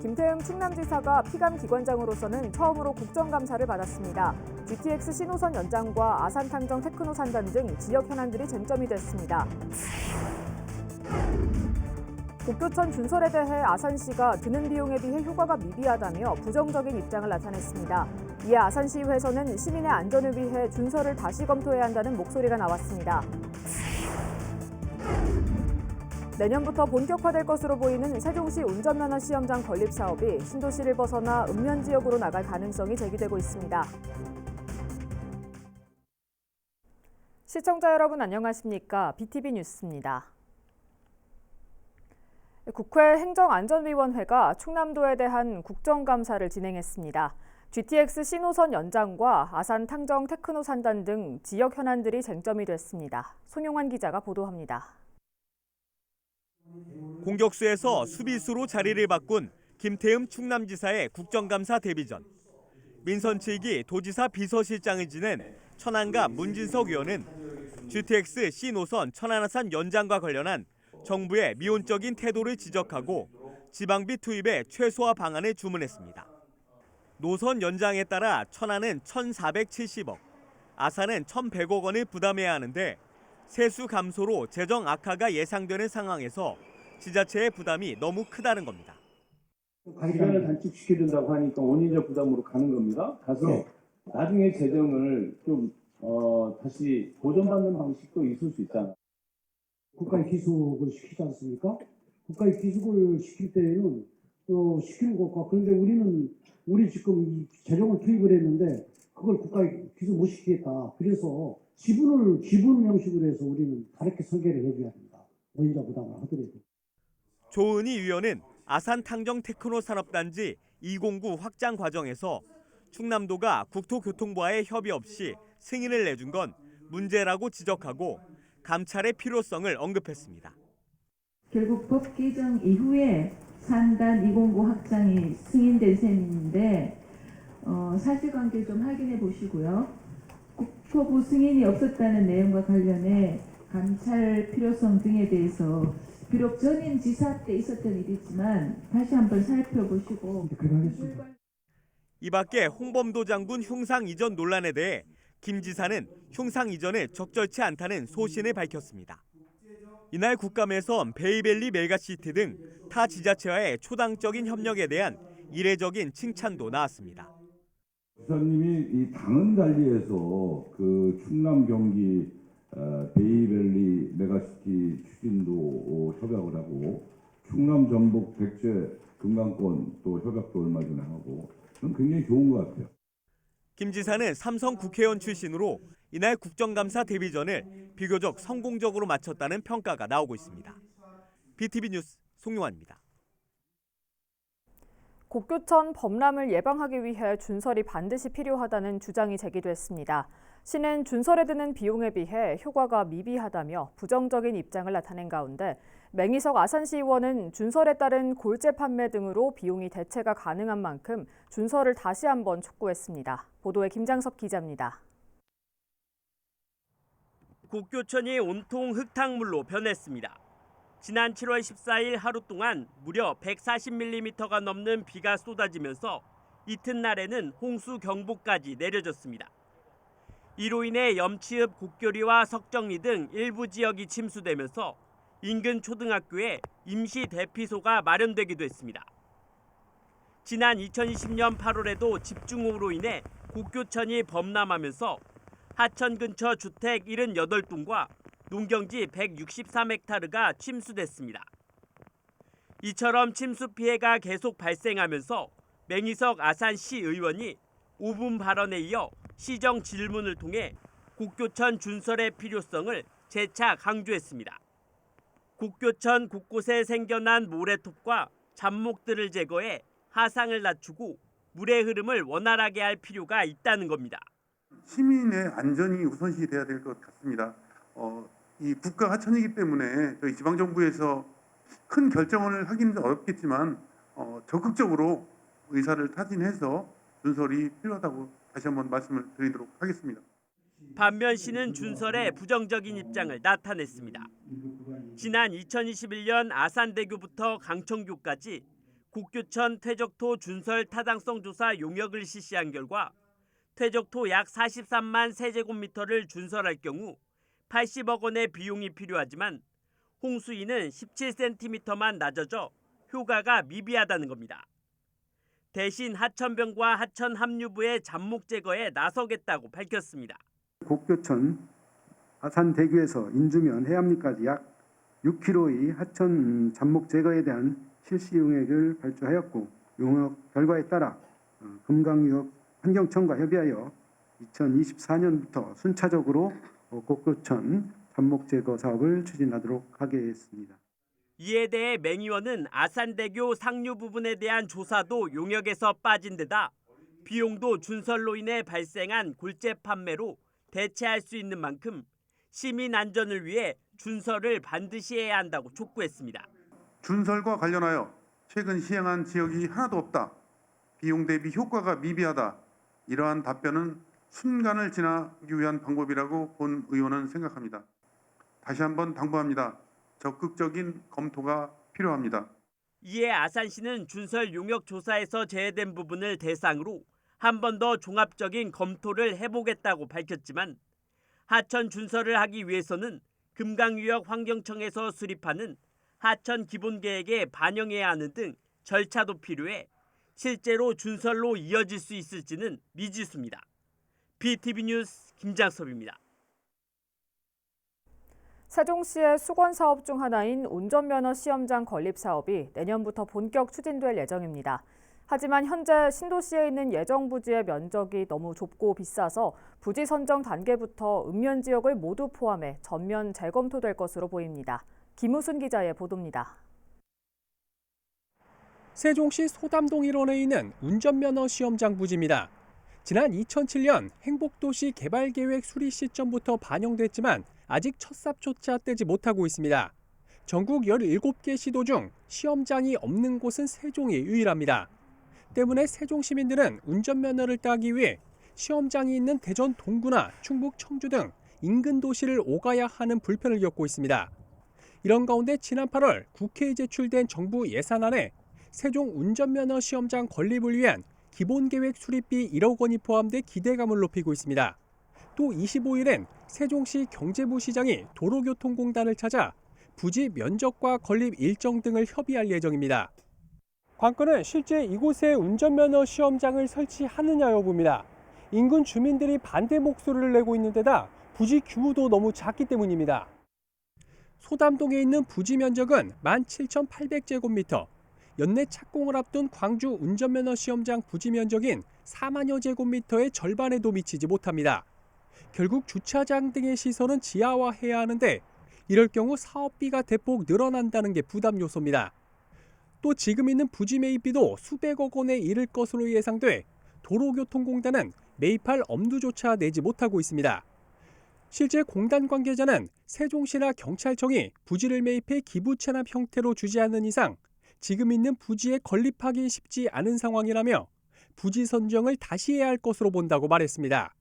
김태흠 충남지사가 피감기관장으로서는 처음으로 국정감사를 받았습니다. GTX 신호선 연장과 아산탕정 테크노 산단 등 지역 현안들이 쟁점이 됐습니다. 국교천 준설에 대해 아산시가 드는 비용에 비해 효과가 미비하다며 부정적인 입장을 나타냈습니다. 이에 아산시의회에서는 시민의 안전을 위해 준설을 다시 검토해야 한다는 목소리가 나왔습니다. 내년부터 본격화될 것으로 보이는 세종시 운전면허 시험장 건립 사업이 신도시를 벗어나 읍면 지역으로 나갈 가능성이 제기되고 있습니다. 시청자 여러분 안녕하십니까? BTV 뉴스입니다. 국회 행정안전위원회가 충남도에 대한 국정감사를 진행했습니다. GTX 신호선 연장과 아산 탕정 테크노 산단 등 지역 현안들이 쟁점이 됐습니다. 송용환 기자가 보도합니다. 공격수에서 수비수로 자리를 바꾼 김태흠 충남지사의 국정감사 데뷔전. 민선 7기 도지사 비서실장을 지낸 천안가 문진석 의원은 GTX C 노선 천안아산 연장과 관련한 정부의 미온적인 태도를 지적하고 지방비 투입의 최소화 방안을 주문했습니다. 노선 연장에 따라 천안은 1,470억, 아산은 1,100억 원을 부담해야 하는데 세수 감소로 재정 악화가 예상되는 상황에서 지자체의 부담이 너무 크다는 겁니다. 기간을 단축시켜야 된다고 하니까 원인적 부담으로 가는 겁니다. 가서 네. 나중에 재정을 좀 어, 다시 보전받는 방식도 있을 수 있잖아요. 국가의 기숙을 시키지 않습니까? 국가의 기숙을 시킬 때에는 또 시키는 것과 그런데 우리는 우리 지금 이 재정을 투입을 했는데 그걸 국가의 기숙 못 시키겠다. 그래서 지분을 지분 형식으로 해서 우리는 다르게 설계를 해줘야 된다. 원인자 부담을 하더라도. 조은희 위원은 아산 탕정 테크노 산업단지 209 확장 과정에서 충남도가 국토교통부와의 협의 없이 승인을 내준 건 문제라고 지적하고 감찰의 필요성을 언급했습니다. 결국 법 개정 이후에 산단 209 확장이 승인된 셈인데 어, 사실관계 좀 확인해 보시고요. 국토부 승인이 없었다는 내용과 관련해 감찰 필요성 등에 대해서 비록 전임 지사 때 있었던 일이지만 다시 한번 살펴보시고. 이 밖에 홍범도 장군 흉상 이전 논란에 대해 김 지사는 흉상 이전을 적절치 않다는 소신을 밝혔습니다. 이날 국감에선 베이벨리 메가시티 등 타 지자체와의 초당적인 협력에 대한 이례적인 칭찬도 나왔습니다. 지사님이 이 당은 달리해서 그 충남 경기 어, 베이밸리 메가시티 추진도 어, 협약을 하고 충남 전북 백제 금강권 또 협약도 얼마 전에 하고 굉장히 좋은 것 같아요. 김 지사는 삼성 국회의원 출신으로 이날 국정감사 데뷔전을 비교적 성공적으로 마쳤다는 평가가 나오고 있습니다. BTV 뉴스 송용환입니다. 곡교천 범람을 예방하기 위해 준설이 반드시 필요하다는 주장이 제기됐습니다. 시는 준설에 드는 비용에 비해 효과가 미비하다며 부정적인 입장을 나타낸 가운데 맹희석 아산시 의원은 준설에 따른 골재 판매 등으로 비용이 대체가 가능한 만큼 준설을 다시 한번 촉구했습니다. 보도에 김장섭 기자입니다. 국교천이 온통 흙탕물로 변했습니다. 지난 7월 14일 하루 동안 무려 140mm가 넘는 비가 쏟아지면서 이튿날에는 홍수 경보까지 내려졌습니다. 이로 인해 염치읍 국교리와 석정리 등 일부 지역이 침수되면서 인근 초등학교에 임시 대피소가 마련되기도 했습니다. 지난 2020년 8월에도 집중호우로 인해 국교천이 범람하면서 하천 근처 주택 78동과 농경지 163헥타르가 침수됐습니다. 이처럼 침수 피해가 계속 발생하면서 맹희석 아산시 의원이 5분 발언에 이어 시정 질문을 통해 국교천 준설의 필요성을 재차 강조했습니다. 국교천 곳곳에 생겨난 모래톱과 잡목들을 제거해 하상을 낮추고 물의 흐름을 원활하게 할 필요가 있다는 겁니다. 시민의 안전이 우선시 돼야 될 것 같습니다. 어, 이 국가 하천이기 때문에 저희 지방 정부에서 큰 결정을 하기는 어렵겠지만 어, 적극적으로 의사를 타진해서 준설이 필요하다고 다시 한번 말씀을 드리도록 하겠습니다. 반면 시는 준설에 부정적인 입장을 나타냈습니다. 지난 2021년 아산대교부터 강청교까지 국교천 퇴적토 준설 타당성 조사 용역을 실시한 결과 퇴적토 약 43만 세제곱미터를 준설할 경우 80억 원의 비용이 필요하지만 홍수위는 17cm만 낮아져 효과가 미비하다는 겁니다. 대신 하천병과 하천 합류부의 잡목 제거에 나서겠다고 밝혔습니다. 곡교천 아산대교에서 인주면 해암리까지 약 6km의 하천 잡목 제거에 대한 실시 용역을 발주하였고 용역 결과에 따라 어, 금강유역 환경청과 협의하여 2024년부터 순차적으로 어, 곡교천 잡목 제거 사업을 추진하도록 하겠습니다. 이에 대해 맹의원은 아산대교 상류 부분에 대한 조사도 용역에서 빠진 데다 비용도 준설로 인해 발생한 골재 판매로 대체할 수 있는 만큼 시민 안전을 위해 준설을 반드시 해야 한다고 촉구했습니다. 준설과 관련하여 최근 시행한 지역이 하나도 없다. 비용 대비 효과가 미비하다. 이러한 답변은 순간을 지나기 위한 방법이라고 본 의원은 생각합니다. 다시 한번 당부합니다. 적극적인 검토가 필요합니다. 이에 아산시는 준설 용역 조사에서 제외된 부분을 대상으로 한 번 더 종합적인 검토를 해보겠다고 밝혔지만 하천 준설을 하기 위해서는 금강유역 환경청에서 수립하는 하천 기본계획에 반영해야 하는 등 절차도 필요해 실제로 준설로 이어질 수 있을지는 미지수입니다. BTV 뉴스 김장섭입니다. 세종시의 수건 사업 중 하나인 운전면허 시험장 건립 사업이 내년부터 본격 추진될 예정입니다. 하지만 현재 신도시에 있는 예정 부지의 면적이 너무 좁고 비싸서 부지 선정 단계부터 읍면 지역을 모두 포함해 전면 재검토될 것으로 보입니다. 김우순 기자의 보도입니다. 세종시 소담동 일원에 있는 운전면허 시험장 부지입니다. 지난 2007년 행복도시 개발계획 수리 시점부터 반영됐지만 아직 첫 삽조차 떼지 못하고 있습니다. 전국 17개 시도 중 시험장이 없는 곳은 세종이 유일합니다. 때문에 세종 시민들은 운전면허를 따기 위해 시험장이 있는 대전 동구나 충북 청주 등 인근 도시를 오가야 하는 불편을 겪고 있습니다. 이런 가운데 지난 8월 국회에 제출된 정부 예산안에 세종 운전면허 시험장 건립을 위한 기본계획 수립비 1억 원이 포함돼 기대감을 높이고 있습니다. 또 25일엔 세종시 경제부 시장이 도로교통공단을 찾아 부지 면적과 건립 일정 등을 협의할 예정입니다. 관건은 실제 이곳에 운전면허 시험장을 설치하느냐 여부입니다. 인근 주민들이 반대 목소리를 내고 있는 데다 부지 규모도 너무 작기 때문입니다. 소담동에 있는 부지 면적은 17,800제곱미터, 연내 착공을 앞둔 광주 운전면허 시험장 부지 면적인 4만여 제곱미터의 절반에도 미치지 못합니다. 결국 주차장 등의 시설은 지하화해야 하는데 이럴 경우 사업비가 대폭 늘어난다는 게 부담 요소입니다. 또 지금 있는 부지 매입비도 수백억 원에 이를 것으로 예상돼 도로교통공단은 매입할 엄두조차 내지 못하고 있습니다. 실제 공단 관계자는 세종시나 경찰청이 부지를 매입해 기부 체납 형태로 주지 않는 이상 지금 있는 부지에 건립하기 쉽지 않은 상황이라며 부지 선정을 다시 해야 할 것으로 본다고 말했습니다.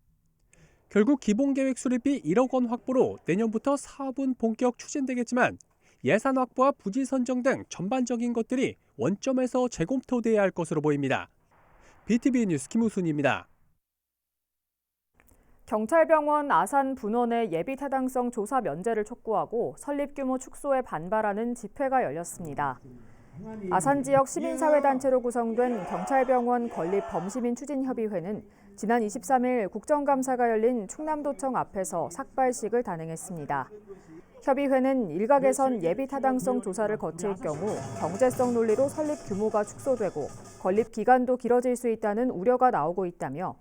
결국 기본계획 수립비 1억 원 확보로 내년부터 사업은 본격 추진되겠지만 예산 확보와 부지 선정 등 전반적인 것들이 원점에서 재검토돼야 할 것으로 보입니다. BTV 뉴스 김우순입니다. 경찰병원 아산 분원의 예비 타당성 조사 면제를 촉구하고 설립 규모 축소에 반발하는 집회가 열렸습니다. 아산 지역 시민사회단체로 구성된 경찰병원 건립 범시민 추진협의회는 지난 23일 국정감사가 열린 충남도청 앞에서 삭발식을 단행했습니다. 협의회는 일각에선 예비 타당성 조사를 거칠 경우 경제성 논리로 설립 규모가 축소되고 건립 기간도 길어질 수 있다는 우려가 나오고 있다며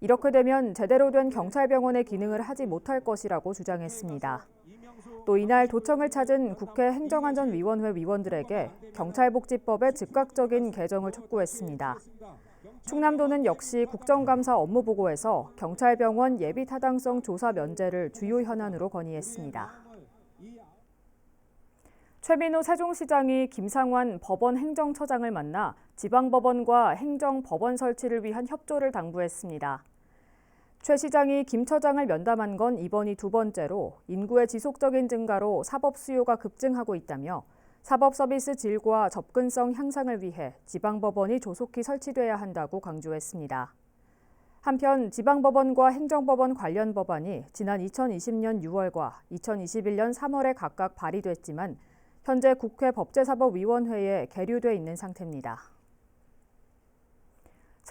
이렇게 되면 제대로 된 경찰병원의 기능을 하지 못할 것이라고 주장했습니다. 또 이날 도청을 찾은 국회 행정안전위원회 위원들에게 경찰복지법의 즉각적인 개정을 촉구했습니다. 충남도는 역시 국정감사 업무 보고에서 경찰병원 예비 타당성 조사 면제를 주요 현안으로 건의했습니다. 최민호 세종시장이 김상환 법원 행정처장을 만나 지방법원과 행정법원 설치를 위한 협조를 당부했습니다. 최 시장이 김 처장을 면담한 건 이번이 두 번째로 인구의 지속적인 증가로 사법 수요가 급증하고 있다며 사법 서비스 질과 접근성 향상을 위해 지방법원이 조속히 설치돼야 한다고 강조했습니다. 한편 지방법원과 행정법원 관련 법안이 지난 2020년 6월과 2021년 3월에 각각 발의됐지만 현재 국회 법제사법위원회에 계류돼 있는 상태입니다.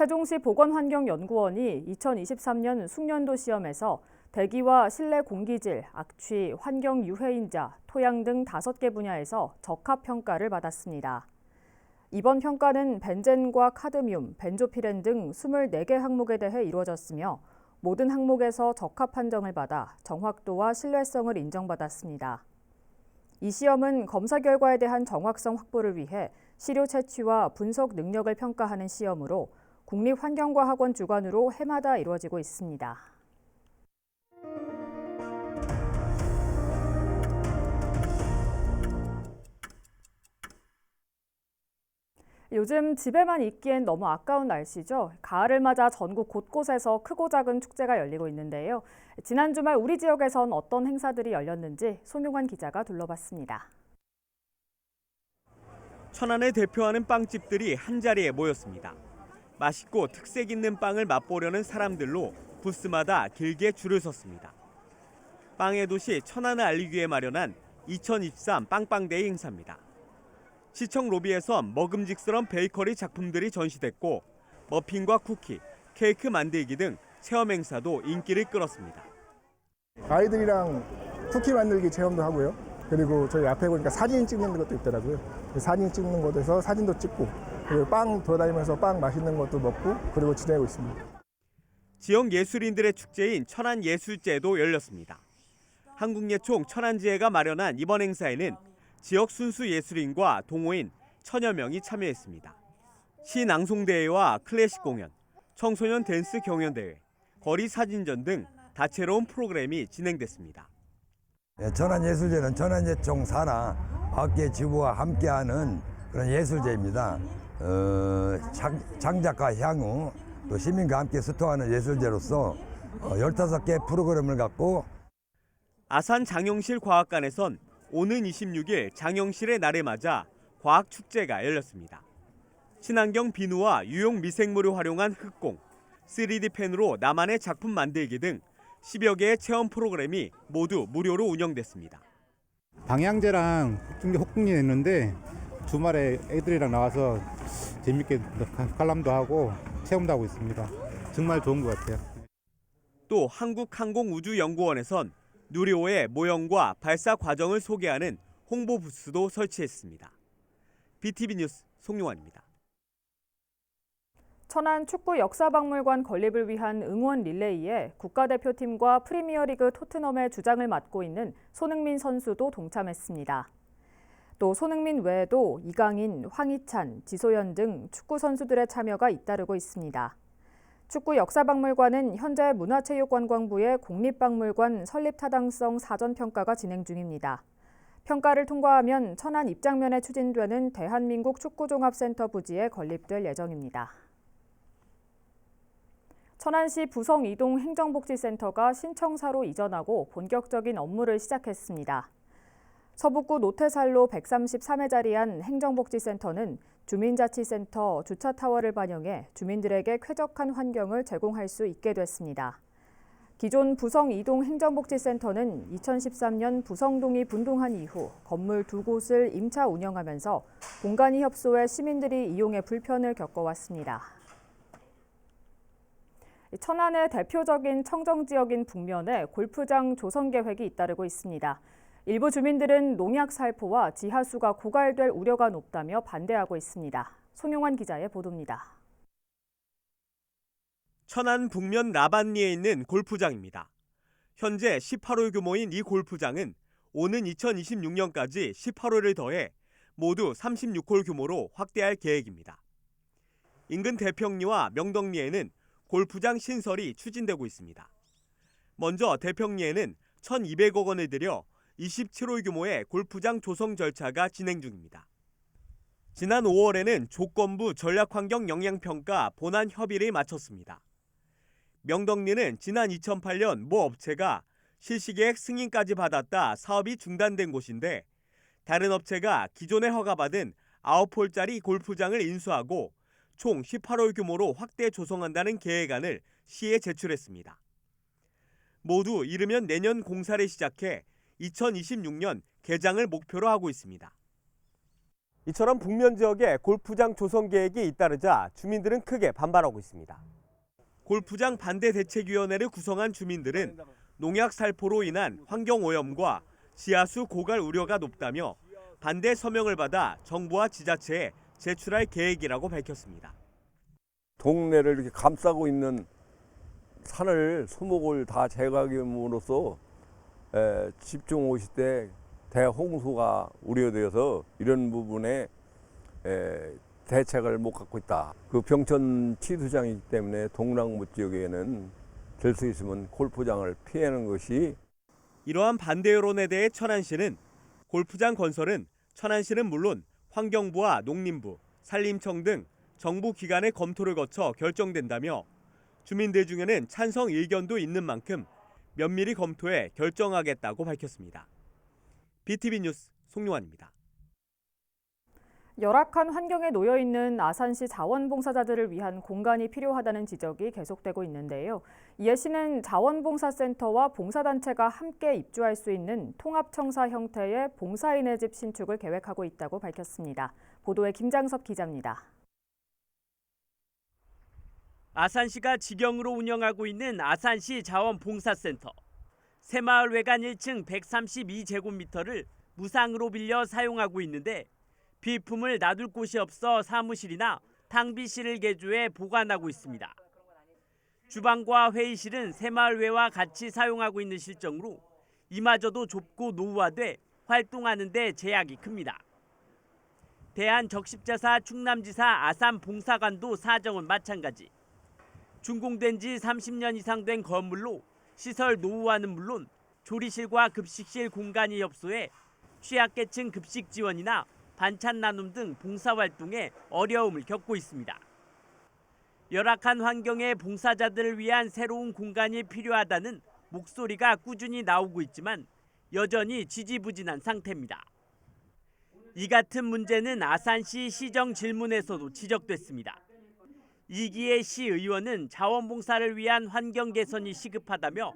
세종시 보건환경연구원이 2023년 숙련도 시험에서 대기와 실내 공기질, 악취, 환경 유해인자, 토양 등 5개 분야에서 적합 평가를 받았습니다. 이번 평가는 벤젠과 카드뮴, 벤조피렌 등 24개 항목에 대해 이루어졌으며 모든 항목에서 적합 판정을 받아 정확도와 신뢰성을 인정받았습니다. 이 시험은 검사 결과에 대한 정확성 확보를 위해 시료 채취와 분석 능력을 평가하는 시험으로 국립환경과학원 주관으로 해마다 이루어지고 있습니다. 요즘 집에만 있기엔 너무 아까운 날씨죠. 가을을 맞아 전국 곳곳에서 크고 작은 축제가 열리고 있는데요. 지난 주말 우리 지역에선 어떤 행사들이 열렸는지 송용환 기자가 둘러봤습니다. 천안을 대표하는 빵집들이 한자리에 모였습니다. 맛있고 특색 있는 빵을 맛보려는 사람들로 부스마다 길게 줄을 섰습니다. 빵의 도시 천안을 알리기 위해 마련한 2023 빵빵데이 행사입니다. 시청 로비에선 먹음직스러운 베이커리 작품들이 전시됐고 머핀과 쿠키, 케이크 만들기 등 체험 행사도 인기를 끌었습니다. 아이들이랑 쿠키 만들기 체험도 하고요. 그리고 저희 앞에 보니까 사진 찍는 것도 있더라고요. 사진 찍는 곳에서 사진도 찍고 빵 돌아다니면서 빵 맛있는 것도 먹고 그리고 지내고 있습니다. 지역 예술인들의 축제인 천안예술제도 열렸습니다. 한국예총 천안지회가 마련한 이번 행사에는 지역 순수 예술인과 동호인 천여 명이 참여했습니다. 시낭송대회와 클래식 공연, 청소년 댄스 경연대회, 거리 사진전 등 다채로운 프로그램이 진행됐습니다. 예, 천안예술제는 천안예총 산하 학계 지부와 함께하는 그런 예술제입니다. 어, 장, 장작과 향후 또 시민과 함께 소통하는 예술제로서 어, 15개 프로그램을 갖고 아산 장영실 과학관에선 오는 26일 장영실의 날을 맞아 과학축제가 열렸습니다. 친환경 비누와 유용 미생물을 활용한 흑공, 3D 펜으로 나만의 작품 만들기 등 10여 개의 체험 프로그램이 모두 무료로 운영됐습니다. 방향제랑 흑중계 혹궁리 했는데 주말에 애들이랑 나와서 재밌게 관람도 하고 체험도 하고 있습니다. 정말 좋은 것 같아요. 또 한국항공우주연구원에선 누리호의 모형과 발사 과정을 소개하는 홍보 부스도 설치했습니다. BTV 뉴스 송용환입니다. 천안 축구 역사박물관 건립을 위한 응원 릴레이에 국가대표팀과 프리미어리그 토트넘의 주장을 맡고 있는 손흥민 선수도 동참했습니다. 또 손흥민 외에도 이강인, 황희찬, 지소연 등 축구 선수들의 참여가 잇따르고 있습니다. 축구 역사박물관은 현재 문화체육관광부의 국립박물관 설립 타당성 사전 평가가 진행 중입니다. 평가를 통과하면 천안 입장면에 추진되는 대한민국 축구종합센터 부지에 건립될 예정입니다. 천안시 부성 이동 행정복지센터가 신청사로 이전하고 본격적인 업무를 시작했습니다. 서북구 노태살로 133에 자리한 행정복지센터는 주민자치센터 주차타워를 반영해 주민들에게 쾌적한 환경을 제공할 수 있게 됐습니다. 기존 부성 이동 행정복지센터는 2013년 부성동이 분동한 이후 건물 두 곳을 임차 운영하면서 공간이 협소해 시민들이 이용에 불편을 겪어왔습니다. 천안의 대표적인 청정 지역인 북면에 골프장 조성 계획이 잇따르고 있습니다. 일부 주민들은 농약 살포와 지하수가 고갈될 우려가 높다며 반대하고 있습니다. 송용환 기자의 보도입니다. 천안 북면 나반리에 있는 골프장입니다. 현재 18홀 규모인 이 골프장은 오는 2026년까지 18홀을 더해 모두 36홀 규모로 확대할 계획입니다. 인근 대평리와 명덕리에는 골프장 신설이 추진되고 있습니다. 먼저 대평리에는 1,200억 원을 들여 27홀 규모의 골프장 조성 절차가 진행 중입니다. 지난 5월에는 조건부 전략환경 영향평가 본안 협의를 마쳤습니다. 명덕리는 지난 2008년 모 업체가 실시계획 승인까지 받았다 사업이 중단된 곳인데 다른 업체가 기존에 허가받은 9홀짜리 골프장을 인수하고 총 18홀 규모로 확대 조성한다는 계획안을 시에 제출했습니다. 모두 이르면 내년 공사를 시작해 2026년 개장을 목표로 하고 있습니다. 이처럼 북면 지역에 골프장 조성 계획이 잇따르자 주민들은 크게 반발하고 있습니다. 골프장 반대 대책위원회를 구성한 주민들은 농약 살포로 인한 환경 오염과 지하수 고갈 우려가 높다며 반대 서명을 받아 정부와 지자체에 제출할 계획이라고 밝혔습니다. 동네를 이렇게 감싸고 있는 산을 소목을 다 제거함으로써 에, 집중 오실 때 대홍수가 우려되어서 이런 부분에 에, 대책을 못 갖고 있다. 그 병천 치수장이기 때문에 동랑무 지역에는 될 수 있으면 골프장을 피하는 것이 이러한 반대 여론에 대해 천안 시는 골프장 건설은 천안 시는 물론 환경부와 농림부, 산림청 등 정부 기관의 검토를 거쳐 결정된다며 주민들 중에는 찬성 의견도 있는 만큼 면밀히 검토해 결정하겠다고 밝혔습니다. BTV 뉴스 송용환입니다. 열악한 환경에 놓여 있는 아산시 자원봉사자들을 위한 공간이 필요하다는 지적이 계속되고 있는데요. 이에 시는 자원봉사센터와 봉사단체가 함께 입주할 수 있는 통합청사 형태의 봉사인의 집 신축을 계획하고 있다고 밝혔습니다. 보도에 김장섭 기자입니다. 아산시가 직영으로 운영하고 있는 아산시 자원봉사센터. 새마을 외관 1층 132제곱미터를 무상으로 빌려 사용하고 있는데 비품을 놔둘 곳이 없어 사무실이나 탕비실을 개조해 보관하고 있습니다. 주방과 회의실은 새마을회와 같이 사용하고 있는 실정으로 이마저도 좁고 노후화돼 활동하는 데 제약이 큽니다. 대한적십자사 충남지사 아산봉사관도 사정은 마찬가지. 준공된 지 30년 이상 된 건물로 시설 노후화는 물론 조리실과 급식실 공간이 협소해 취약계층 급식 지원이나 반찬 나눔 등 봉사활동에 어려움을 겪고 있습니다. 열악한 환경의 봉사자들을 위한 새로운 공간이 필요하다는 목소리가 꾸준히 나오고 있지만 여전히 지지부진한 상태입니다. 이 같은 문제는 아산시 시정 질문에서도 지적됐습니다. 이기혜 시 의원은 자원봉사를 위한 환경 개선이 시급하다며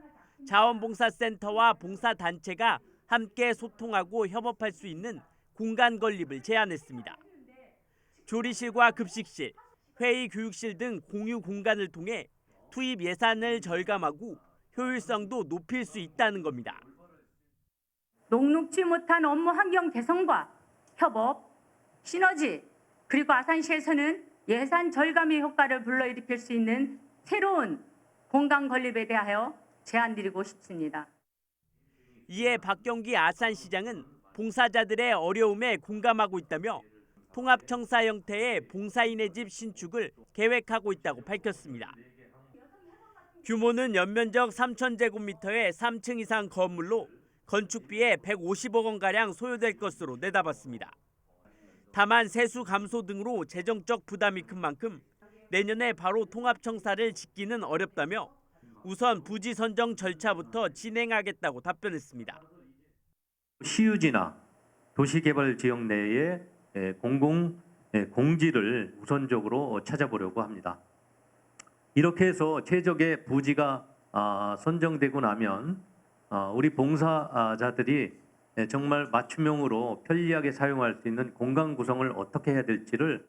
자원봉사센터와 봉사단체가 함께 소통하고 협업할 수 있는 공간 건립을 제안했습니다. 조리실과 급식실, 회의 교육실 등 공유 공간을 통해 투입 예산을 절감하고 효율성도 높일 수 있다는 겁니다. 녹록지 못한 업무 환경 개선과 협업, 시너지, 그리고 아산시에서는 예산 절감의 효과를 불러일으킬 수 있는 새로운 공간 건립에 대하여 제안드리고 싶습니다. 이에 박경기 아산시장은 봉사자들의 어려움에 공감하고 있다며 통합청사 형태의 봉사인의 집 신축을 계획하고 있다고 밝혔습니다. 규모는 연면적 3,000제곱미터의 3층 이상 건물로 건축비에 150억 원가량 소요될 것으로 내다봤습니다. 다만 세수 감소 등으로 재정적 부담이 큰 만큼 내년에 바로 통합청사를 짓기는 어렵다며 우선 부지 선정 절차부터 진행하겠다고 답변했습니다. 시유지나 도시개발 지역 내에 공공 공지를 우선적으로 찾아보려고 합니다. 이렇게 해서 최적의 부지가 아, 선정되고 나면 아, 우리 봉사자들이 정말 맞춤형으로 편리하게 사용할 수 있는 공간 구성을 어떻게 해야 될지를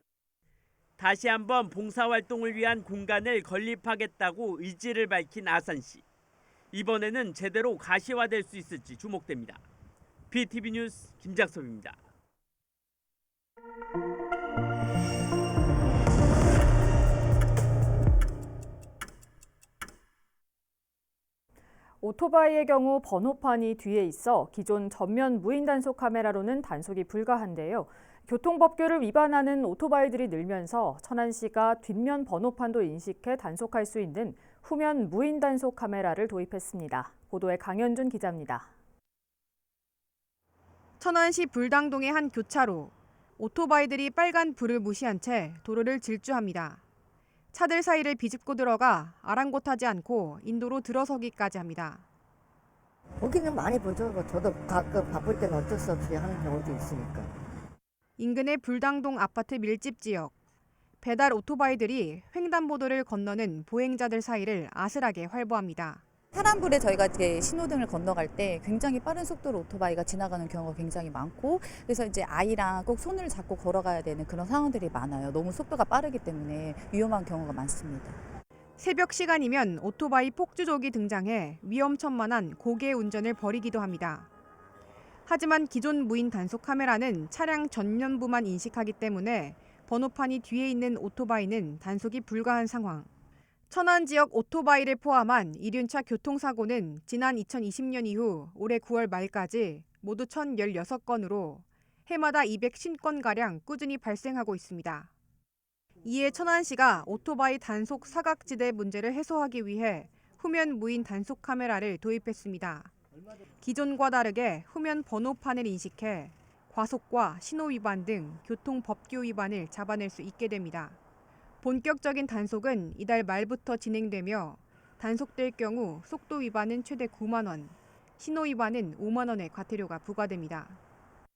다시 한번 봉사활동을 위한 공간을 건립하겠다고 의지를 밝힌 아산시. 이번에는 제대로 가시화될 수 있을지 주목됩니다. BTV 뉴스 김작섭입니다. 오토바이의 경우 번호판이 뒤에 있어 기존 전면 무인 단속 카메라로는 단속이 불가한데요. 교통법규를 위반하는 오토바이들이 늘면서 천안시가 뒷면 번호판도 인식해 단속할 수 있는 후면 무인 단속 카메라를 도입했습니다. 보도에 강현준 기자입니다. 천안시 불당동의 한 교차로. 오토바이들이 빨간 불을 무시한 채 도로를 질주합니다. 차들 사이를 비집고 들어가 아랑곳하지 않고 인도로 들어서기까지 합니다. 보기는 많이 보죠. 뭐 저도 가끔 바쁠 때는 어쩔 수 없이 하는 경우도 있으니까. 인근의 불당동 아파트 밀집 지역. 배달 오토바이들이 횡단보도를 건너는 보행자들 사이를 아슬하게 활보합니다. 파란불에 저희가 이제 신호등을 건너갈 때 굉장히 빠른 속도로 오토바이가 지나가는 경우가 굉장히 많고 그래서 이제 아이랑 꼭 손을 잡고 걸어가야 되는 그런 상황들이 많아요. 너무 속도가 빠르기 때문에 위험한 경우가 많습니다. 새벽 시간이면 오토바이 폭주족이 등장해 위험천만한 고개 운전을 벌이기도 합니다. 하지만 기존 무인 단속 카메라는 차량 전면부만 인식하기 때문에 번호판이 뒤에 있는 오토바이는 단속이 불가한 상황. 천안 지역 오토바이를 포함한 이륜차 교통사고는 지난 2020년 이후 올해 9월 말까지 모두 1,016건으로 해마다 210건가량 꾸준히 발생하고 있습니다. 이에 천안시가 오토바이 단속 사각지대 문제를 해소하기 위해 후면 무인 단속 카메라를 도입했습니다. 기존과 다르게 후면 번호판을 인식해 과속과 신호 위반 등 교통 법규 위반을 잡아낼 수 있게 됩니다. 본격적인 단속은 이달 말부터 진행되며 단속될 경우 속도 위반은 최대 9만 원, 신호 위반은 5만 원의 과태료가 부과됩니다.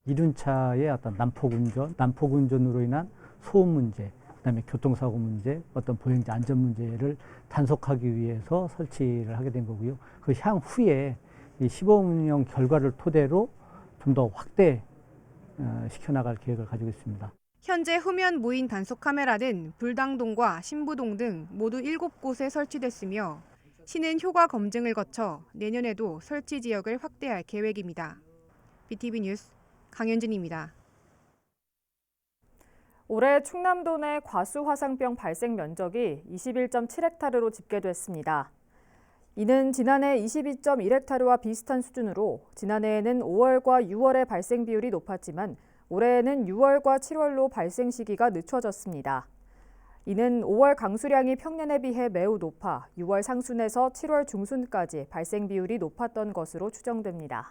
이륜차의 어떤 난폭 운전, 난폭 운전으로 인한 소음 문제, 그다음에 교통사고 문제, 어떤 보행자 안전 문제를 단속하기 위해서 설치를 하게 된 거고요. 그 향후에 이 시범운영 결과를 토대로 좀 더 확대 어, 시켜 나갈 계획을 가지고 있습니다. 현재 후면 무인 단속 카메라는 불당동과 신부동 등 모두 7곳에 설치됐으며 시는 효과 검증을 거쳐 내년에도 설치 지역을 확대할 계획입니다. BTV 뉴스 강현진입니다. 올해 충남도 내 과수 화상병 발생 면적이 21.7헥타르로 집계됐습니다. 이는 지난해 22.1헥타르와 비슷한 수준으로 지난해에는 5월과 6월의 발생 비율이 높았지만 올해에는 6월과 7월로 발생 시기가 늦춰졌습니다. 이는 5월 강수량이 평년에 비해 매우 높아 6월 상순에서 7월 중순까지 발생 비율이 높았던 것으로 추정됩니다.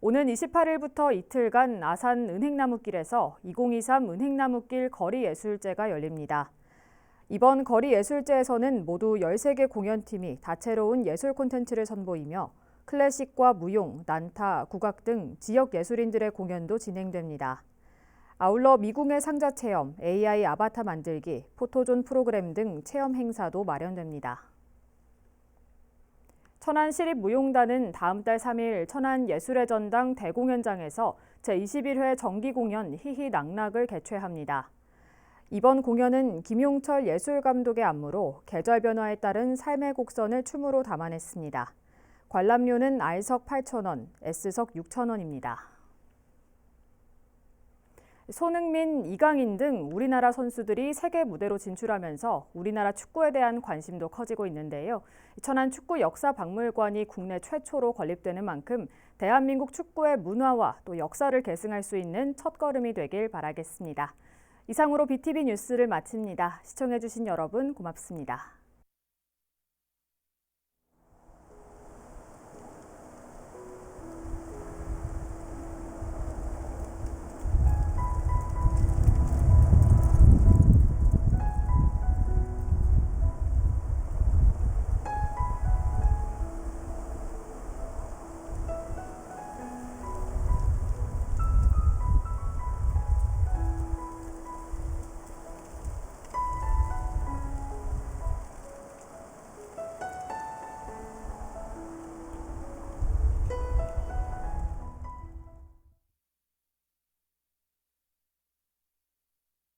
오는 28일부터 이틀간 아산 은행나무길에서 2023 은행나무길 거리예술제가 열립니다. 이번 거리예술제에서는 모두 13개 공연팀이 다채로운 예술 콘텐츠를 선보이며 클래식과 무용, 난타, 국악 등 지역 예술인들의 공연도 진행됩니다. 아울러 미궁의 상자 체험, AI 아바타 만들기, 포토존 프로그램 등 체험 행사도 마련됩니다. 천안시립무용단은 다음 달 3일 천안예술의 전당 대공연장에서 제21회 정기공연 희희낙낙을 개최합니다. 이번 공연은 김용철 예술감독의 안무로 계절 변화에 따른 삶의 곡선을 춤으로 담아냈습니다. 관람료는 R석 8,000원, S석 6,000원입니다. 손흥민, 이강인 등 우리나라 선수들이 세계 무대로 진출하면서 우리나라 축구에 대한 관심도 커지고 있는데요. 천안 축구 역사 박물관이 국내 최초로 건립되는 만큼 대한민국 축구의 문화와 또 역사를 계승할 수 있는 첫걸음이 되길 바라겠습니다. 이상으로 BTV 뉴스를 마칩니다. 시청해주신 여러분 고맙습니다.